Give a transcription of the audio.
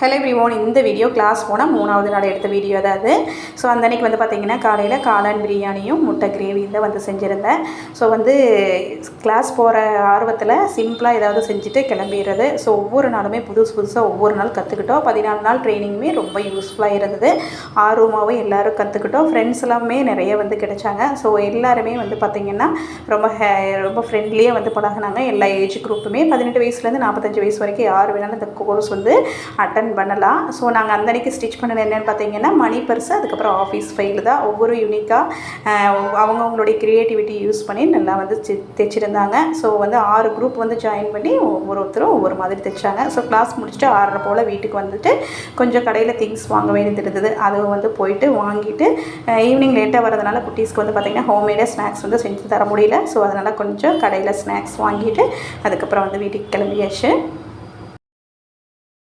Hello எவ்ரிவோன் இந்த video class போனால் மூணாவது நாள் எடுத்த வீடியோ அதாவது அது. ஸோ அந்த அன்றைக்கி வந்து பார்த்திங்கன்னா காலையில் காளான் பிரியாணியும் முட்டை கிரேவி தான் வந்து செஞ்சுருந்தேன். ஸோ வந்து கிளாஸ் போகிற ஆர்வத்தில் சிம்பிளாக ஏதாவது செஞ்சுட்டு கிளம்பிடுறது. ஸோ ஒவ்வொரு நாளுமே புதுசு புதுசாக ஒவ்வொரு நாள் கற்றுக்கிட்டோம் பதினாலு நாள் ட்ரைனிங்குமே ரொம்ப யூஸ்ஃபுல்லாக இருந்தது. ஆர்வமாகவும் எல்லோரும் கற்றுக்கிட்டோம் ஃப்ரெண்ட்ஸ் எல்லாமே நிறைய வந்து கிடைச்சாங்க. ஸோ எல்லாருமே வந்து பார்த்திங்கன்னா ரொம்ப ஹே ரொம்ப ஃப்ரெண்ட்லியாக வந்து பழகுனாங்க. எல்லா ஏஜ் குரூப்புமே பதினெட்டு வயசுலேருந்து நாற்பத்தஞ்சு வயசு வரைக்கும் யார் வேணாலும் இந்த கோர்ஸ் வந்து அட்டன் பண்ணலாம். ஸோ நாங்கள் அந்த அன்றைக்கி ஸ்டிச் பண்ணது என்னென்னு பார்த்தீங்கன்னா மணி பர்ஸ் அதுக்கப்புறம் ஆஃபீஸ் ஃபைல் தான். ஒவ்வொரு யூனிக்காக அவங்கவுங்களுடைய க்ரியேட்டிவிட்டி யூஸ் பண்ணி நல்லா வந்து தி- தைச்சிருந்தாங்க. ஸோ வந்து ஆறு குரூப் வந்து ஜாயின் பண்ணி ஒவ்வொருத்தரும் ஒவ்வொரு மாதிரி தைச்சாங்க. ஸோ கிளாஸ் முடிச்சுட்டு ஆறரை போல் வீட்டுக்கு வந்துட்டு கொஞ்சம் கடையில் திங்ஸ் வாங்க வேண்டியது இருந்தது. அது வந்து போயிட்டு வாங்கிட்டு ஈவினிங் லேட்டாக வரதுனால குட்டீஸ்க்கு வந்து பார்த்திங்கன்னா ஹோம்மேடாக ஸ்நாக்ஸ் வந்து செஞ்சு தர முடியல. ஸோ அதனால் கொஞ்சம் கடையில் ஸ்நாக்ஸ் வாங்கிட்டு அதுக்கப்புறம் வந்து வீட்டுக்கு கிளம்பியாச்சு.